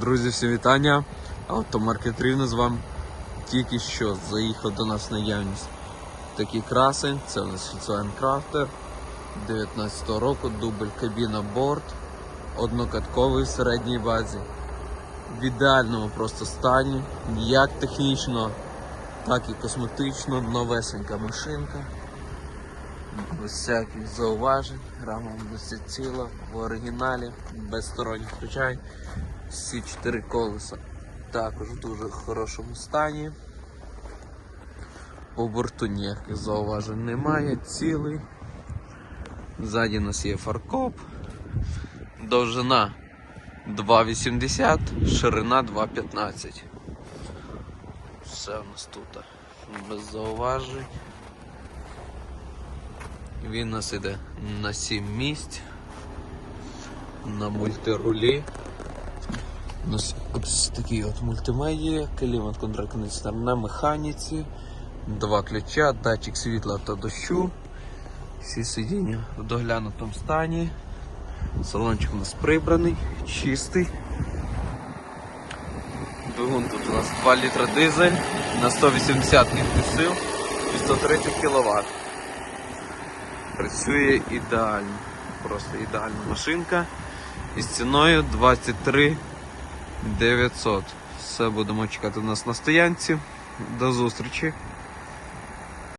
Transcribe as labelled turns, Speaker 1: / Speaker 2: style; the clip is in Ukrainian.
Speaker 1: Друзі, всі вітання. Автомаркет Рівне з вами тільки що заїхав до нас наявність. Такі краси. Це у нас Volkswagen Crafter 19 року, дубль кабіна борт, однокатковий в середній базі. В ідеальному просто стані, як технічно, так і косметично, новесенька машинка. Без всяких зауважень, рама все ціла, в оригіналі, без сторонніх включань. Всі чотири колеса також в дуже хорошому стані. По борту ніяких зауважень немає, цілий. Ззаді у нас є фаркоп. Довжина 2,80, ширина 2,15. Все у нас тут без зауважень. Він у нас іде на 7 місць, на мультирулі. У ось такий от мультимедія, клімат контраконистер на механіці, два ключа, датчик світла та дощу. Всі сидіння в доглянутому стані. Салончик у нас прибраний, чистий. Двигун тут у нас 2 літра дизель на 180 кінських сил і 130 кВт. Працює ідеально. Просто ідеальна машинка. Із ціною 23 900. Все будемо чекати нас на стоянці. До зустрічі.